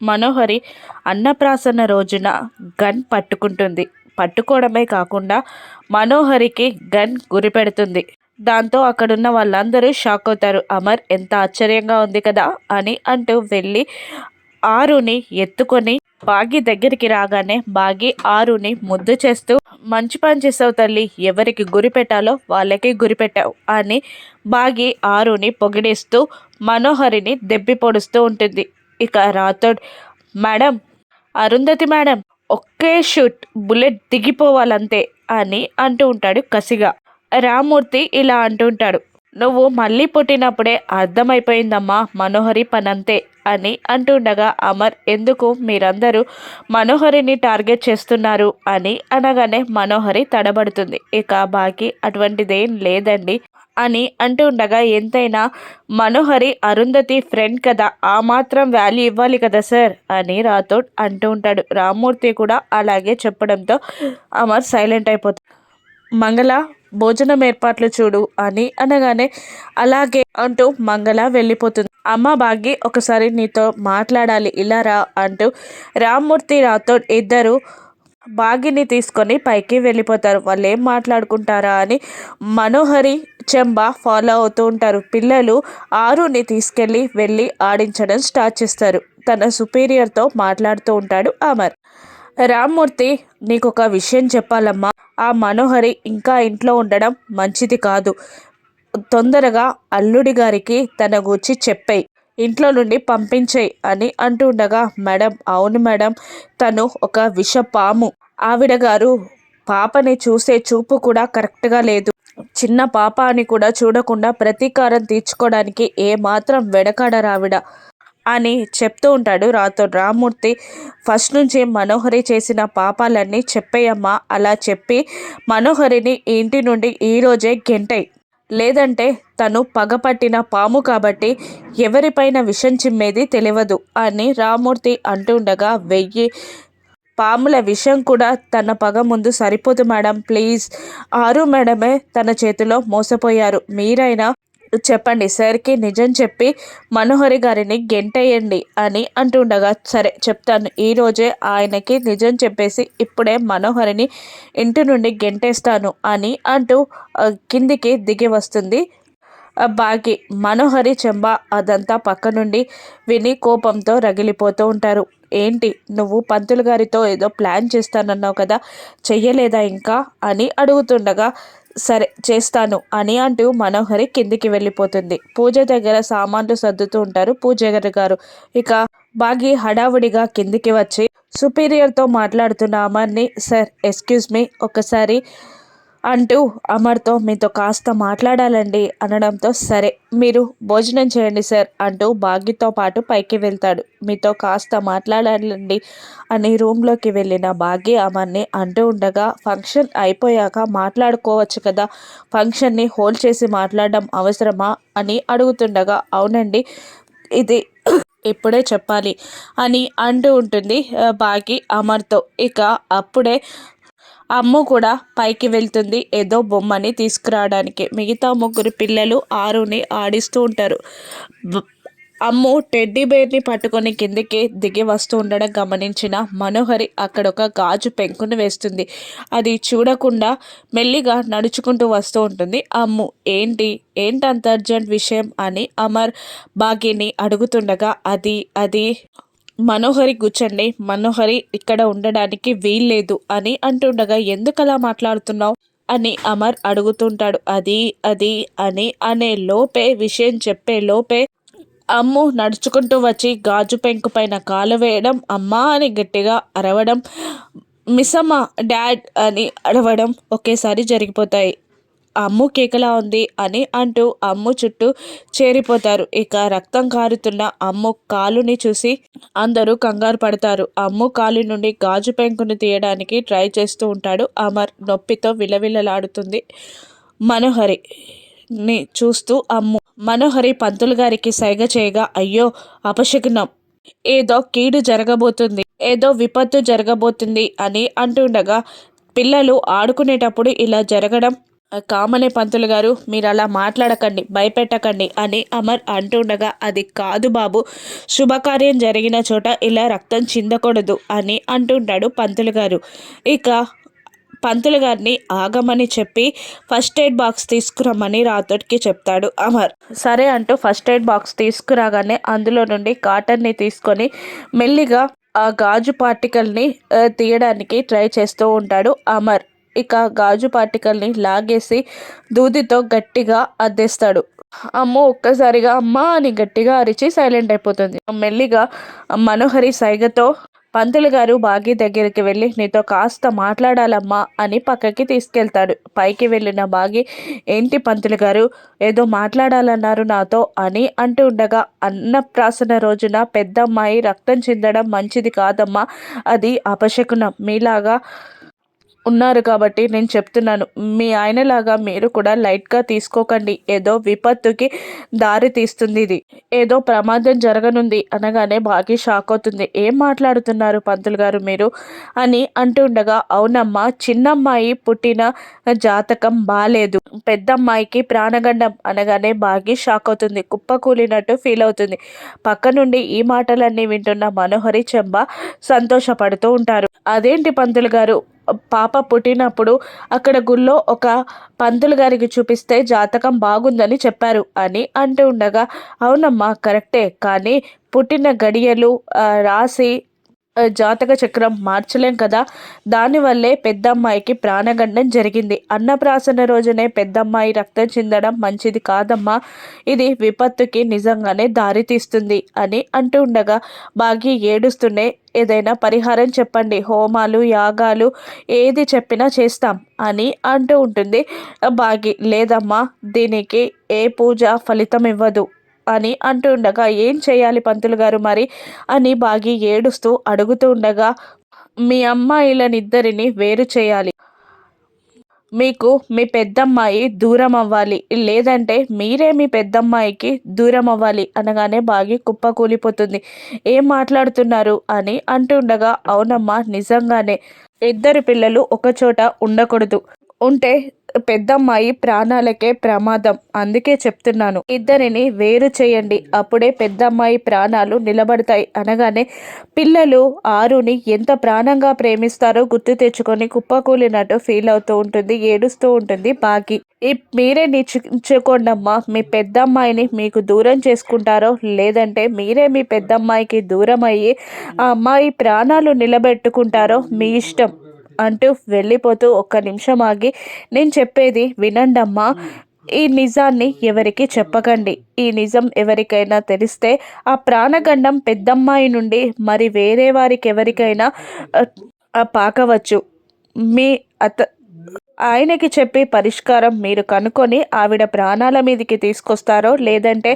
మనోహరి అన్నప్రాసన రోజున గన్ పట్టుకుంటుంది. పట్టుకోవడమే కాకుండా మనోహరికి గన్ గురిపెడుతుంది. దాంతో అక్కడున్న వాళ్ళందరూ షాక్ అవుతారు. అమర్ ఎంత ఆశ్చర్యంగా ఉంది కదా అని అంటూ వెళ్ళి ఆరుని ఎత్తుకొని బాగి దగ్గరికి రాగానే బాగి ఆరుని ముద్దు చేస్తూ మంచి పని చేసావు తల్లి. ఎవరికి గురి పెట్టాలో వాళ్ళకి గురి పెట్టావు అని బాగి ఆరుని పొగిడేస్తూ మనోహరిని దెబ్బి పొడుస్తూ ఉంటుంది. ఇక రాథోడ్ మేడం అరుంధతి మేడం ఒకే షూట్ బుల్లెట్ దిగిపోవాలంతే అని అంటూ ఉంటాడు కసిగా. రామూర్తి ఇలా అంటుంటాడు నువ్వు మళ్ళీ పుట్టినప్పుడే అర్థమైపోయిందమ్మా మనోహరి పనంతే అని అంటుండగా అమర్ ఎందుకు మీరందరూ మనోహరిని టార్గెట్ చేస్తున్నారు? అని అనగానే మనోహరి తడబడుతుంది. ఇక బాకీ అటువంటిదేం లేదండి అని అంటుండగా ఎంతైనా మనోహరి అరుంధతి ఫ్రెండ్ కదా ఆ మాత్రం వాల్యూ ఇవ్వాలి కదా సార్? అని రాథోడ్ అంటూ ఉంటాడు. రామ్మూర్తి కూడా అలాగే చెప్పడంతో అమర్ సైలెంట్ అయిపోతాడు. మంగళ భోజనం ఏర్పాట్లు చూడు అని అనగానే అలాగే అంటూ మంగళ వెళ్ళిపోతుంది. అమ్మ బాగి ఒకసారి నీతో మాట్లాడాలి ఇలా రా అంటూ రామ్మూర్తి రాథోడ్ ఇద్దరు బాగిని తీసుకొని పైకి వెళ్ళిపోతారు. వాళ్ళు ఏం మాట్లాడుకుంటారా అని మనోహరి చెంబ ఫాలో అవుతూ ఉంటారు. పిల్లలు ఆరుని తీసుకెళ్ళి వెళ్ళి ఆడించడం స్టార్ట్ చేస్తారు. తన సుపీరియర్తో మాట్లాడుతూ ఉంటాడు అమర్. రామ్మూర్తి నీకు ఒక విషయం చెప్పాలమ్మా. ఆ మనోహరి ఇంకా ఇంట్లో ఉండడం మంచిది కాదు. తొందరగా అల్లుడి గారికి తన గురించి చెప్పాయి. ఇంట్లో నుండి పంపించేయి అని అంటుండగా మేడం అవును మేడం తను ఒక విషపాము. ఆవిడ గారు పాపని చూసే చూపు కూడా కరెక్ట్గా లేదు. చిన్న పాప అని కూడా చూడకుండా ప్రతీకారం తీర్చుకోవడానికి ఏమాత్రం వెడకాడరావిడ అని చెప్తూ ఉంటాడు రాతో రామూర్తి ఫస్ట్ నుంచి మనోహరి చేసిన పాపాలన్నీ చెప్పేయమ్మా. అలా చెప్పి మనోహరిని ఇంటి నుండి ఈరోజే గెంటై లేదంటే తను పగపట్టిన పాము కాబట్టి ఎవరిపైన విషం చిమ్మేది తెలియదు అని రామూర్తి అంటుండగా వెయ్యి పాముల విషం కూడా తన పగ ముందు సరిపోదు మేడం. ప్లీజ్ ఆరు మేడమే తన చేతిలో మోసపోయారు. మీరైనా చెప్పండి. సార్కి నిజం చెప్పి మనోహరి గారిని గెంటేయండి అని అంటుండగా సరే చెప్తాను. ఈరోజే ఆయనకి నిజం చెప్పేసి ఇప్పుడే మనోహరిని ఇంటి నుండి గెంటేస్తాను అని అంటూ కిందికి దిగి వస్తుంది. బాగి మనోహరి చెంబ అదంతా పక్క నుండి విని కోపంతో రగిలిపోతూ ఉంటారు. ఏంటి నువ్వు పంతులు గారితో ఏదో ప్లాన్ చేస్తానన్నావు కదా చెయ్యలేదా ఇంకా? అని అడుగుతుండగా సరే చేస్తాను అని అంటూ మనోహరి కిందికి వెళ్ళిపోతుంది. పూజ దగ్గర సామాన్లు సర్దుతూ ఉంటారు పూజగర్ గారు. ఇక బాగి హడావుడిగా కిందికి వచ్చి సుపీరియర్తో మాట్లాడుతున్న అమర్ని సార్ ఎక్స్క్యూజ్ మీ. ఒకసారి అంటూ అమర్తో మీతో కాస్త మాట్లాడాలండి అనడంతో సరే మీరు భోజనం చేయండి సార్ అంటూ భాగ్యతో పాటు పైకి వెళ్తాడు. మీతో కాస్త మాట్లాడాలండి అని రూమ్లోకి వెళ్ళిన భాగ్య అమర్ని అంటూ ఉండగా ఫంక్షన్ అయిపోయాక మాట్లాడుకోవచ్చు కదా ఫంక్షన్ని హోల్డ్ చేసి మాట్లాడడం అవసరమా అని అడుగుతుండగా అవునండి ఇది ఇప్పుడే చెప్పాలి అని అంటూ ఉంటుంది బాగి అమర్తో. ఇక అప్పుడే అమ్ము కూడా పైకి వెళ్తుంది. ఏదో బొమ్మని తీసుకురావడానికి. మిగతా ముగ్గురు పిల్లలు ఆరుని ఆడిస్తూ ఉంటారు. అమ్ము టెడ్డీ బేర్ని పట్టుకొని కిందికి దిగి వస్తూ ఉండడం గమనించిన మనోహరి అక్కడ ఒక గాజు పెంకును వేస్తుంది. అది చూడకుండా మెల్లిగా నడుచుకుంటూ వస్తూ ఉంటుంది. అమ్ము ఏంటి? ఏంటంత అర్జెంట్ విషయం? అని అమర్ బాగిని అడుగుతుండగా అది అది మనోహరి కూర్చండి. మనోహరి ఇక్కడ ఉండడానికి వీల్లేదు అని అంటుండగా ఎందుకలా మాట్లాడుతున్నావు? అని అమర్ అడుగుతుంటాడు. అది అది అని అనే లోపే విషయం చెప్పే లోపే అమ్ము నడుచుకుంటూ వచ్చి గాజు పెంకు పైన కాలు వేయడం అమ్మా అని గట్టిగా అరవడం మిస్సమ్మ డాడ్ అని అడవడం ఒకేసారి జరిగిపోతాయి. అమ్ము కేకలా ఉంది అని అంటూ అమ్ము చుట్టూ చేరిపోతారు. ఇక రక్తం కారుతున్న అమ్ము కాలుని చూసి అందరూ కంగారు పడతారు. అమ్ము కాలు నుండి గాజు పెంకును తీయడానికి ట్రై చేస్తూ ఉంటాడు. అమర్ నొప్పితో విలవిలలాడుతుంది. మనోహరి ని చూస్తూ అమ్ము మనోహరి పంతులు గారికి సైగ చేయగా అయ్యో అపశకునం. ఏదో కీడు జరగబోతుంది. ఏదో విపత్తు జరగబోతుంది అని అంటుండగా పిల్లలు ఆడుకునేటప్పుడు ఇలా జరగడం కామనే పంతులు గారు మీరు అలా మాట్లాడకండి భయపెట్టకండి అని అమర్ అంటుండగా అది కాదు బాబు శుభకార్యం జరిగిన చోట ఇలా రక్తం చిందకూడదు అని అంటుంటాడు పంతులు గారు. ఇక పంతులు గారిని ఆగమని చెప్పి ఫస్ట్ ఎయిడ్ బాక్స్ తీసుకురమ్మని రాతోడికి చెప్తాడు అమర్. సరే అంటూ ఫస్ట్ ఎయిడ్ బాక్స్ తీసుకురాగానే అందులో నుండి కాటన్ని తీసుకొని మెల్లిగా ఆ గాజు పార్టికల్ని తీయడానికి ట్రై చేస్తూ ఉంటాడు అమర్. ఇక గాజు పార్టికల్ని లాగేసి దూదితో గట్టిగా అద్దేస్తాడు. అమ్మో ఒక్కసారిగా అమ్మా అని గట్టిగా అరిచి సైలెంట్ అయిపోతుంది. మెల్లిగా మనోహరి సైగతో పంతులు గారు బాగి దగ్గరికి వెళ్ళి నీతో కాస్త మాట్లాడాలమ్మా అని పక్కకి తీసుకెళ్తాడు. పైకి వెళ్ళిన బాగి ఏంటి పంతులు గారు ఏదో మాట్లాడాలన్నారు నాతో అని అంటూ ఉండగా అన్నప్రాసన రోజున పెద్దమ్మాయి రక్తం చెందడం మంచిది కాదమ్మా అది అపశకునం. మీలాగా ఉన్నారు కాబట్టి నేను చెప్తున్నాను. మీ ఆయనలాగా మీరు కూడా లైట్గా తీసుకోకండి. ఏదో విపత్తుకి దారి తీస్తుంది ఇది. ఏదో ప్రమాదం జరగనుంది అనగానే బాగా షాక్ అవుతుంది. ఏం మాట్లాడుతున్నారు పంతులు గారు మీరు? అని అంటుండగా అవునమ్మా చిన్నమ్మాయి పుట్టిన జాతకం బాగాలేదు పెద్దమ్మాయికి ప్రాణగండం అనగానే బాగా షాక్ అవుతుంది. కుప్ప కూలినట్టు ఫీల్ అవుతుంది. పక్క నుండి ఈ మాటలన్నీ వింటున్న మనోహరి చెంబ సంతోషపడుతూ ఉంటారు. అదేంటి పంతులు గారు? పాప పుట్టినప్పుడు అక్కడ గుళ్ళో ఒక పంతులు గారికి చూపిస్తే జాతకం బాగుందని చెప్పారు అని అంటూ ఉండగా అవునమ్మా కరెక్టే. కానీ పుట్టిన గడియలు రాసి జాతక చక్రం మార్చలేం కదా? దానివల్లే పెద్దమ్మాయికి ప్రాణగండం జరిగింది. అన్నప్రాసన రోజునే పెద్దమ్మాయి రక్తం చెందడం మంచిది కాదమ్మా. ఇది విపత్తుకి నిజంగానే దారి తీస్తుంది అని అంటూ ఉండగా బాగి ఏడుస్తూనే ఏదైనా పరిహారం చెప్పండి. హోమాలు యాగాలు ఏది చెప్పినా చేస్తాం అని అంటూ ఉంటుంది బాగి. లేదమ్మా దీనికి ఏ పూజ ఫలితం ఇవ్వదు. అని అంటూ ఉండగా ఏం చేయాలి పంతులు గారు మరి? అని బాగి ఏడుస్తూ అడుగుతూ ఉండగా మీ అమ్మాయిలనిద్దరిని వేరు చేయాలి. మీకు మీ పెద్దమ్మాయి దూరం అవ్వాలి. లేదంటే మీరే మీ పెద్దమ్మాయికి దూరం అవ్వాలి అనగానే బాగి కుప్ప కూలిపోతుంది. ఏం మాట్లాడుతున్నారు? అని అంటుండగా అవునమ్మా నిజంగానే. ఇద్దరు పిల్లలు ఒకచోట ఉండకూడదు. ఉంటే పెద్దమ్మాయి ప్రాణాలకే ప్రమాదం. అందుకే చెప్తున్నాను ఇద్దరిని వేరు చేయండి. అప్పుడే పెద్దమ్మాయి ప్రాణాలు నిలబడతాయి. అనగానే పిల్లలు ఆరుని ఎంత ప్రాణంగా ప్రేమిస్తారో గుర్తు తెచ్చుకొని కుప్పకూలినట్టు ఫీల్ అవుతూ ఉంటుంది ఏడుస్తూ ఉంటుంది బాగి మీరే నిచ్చుకోండమ్మా మీ పెద్దమ్మాయిని మీకు దూరం చేసుకుంటారో లేదంటే మీరే మీ పెద్దమ్మాయికి దూరం అయ్యి ఆ అమ్మాయి ప్రాణాలు నిలబెట్టుకుంటారో మీ ఇష్టం. అంటూ వెళ్ళిపోతూ ఒక్క నిమిషం ఆగి నేను చెప్పేది వినండమ్మా. ఈ నిజాన్ని ఎవరికి చెప్పకండి. ఈ నిజం ఎవరికైనా తెలిస్తే ఆ ప్రాణగండం పెద్దమ్మాయి నుండి మరి వేరే వారికి ఎవరికైనా పాకవచ్చు. మీ అత ఆయనకి చెప్పి పరిష్కారం మీరు కనుక్కొని ఆవిడ ప్రాణాల మీదకి తీసుకొస్తారో లేదంటే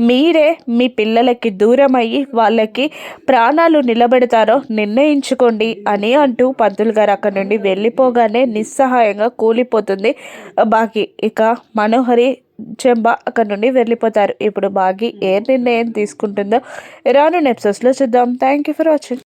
మీరే మీ పిల్లలకి దూరం అయ్యి వాళ్ళకి ప్రాణాలు నిలబెడతారో నిర్ణయించుకోండి అని అంటూ పంతులు గారు అక్కడి నుండి వెళ్ళిపోగానే నిస్సహాయంగా కూలిపోతుంది. బాకి ఇక మనోహరి చెంబ అక్కడ నుండి వెళ్ళిపోతారు. ఇప్పుడు బాగి ఏ నిర్ణయం తీసుకుంటుందో రాను నెప్సెస్లో చూద్దాం. Thank you for watching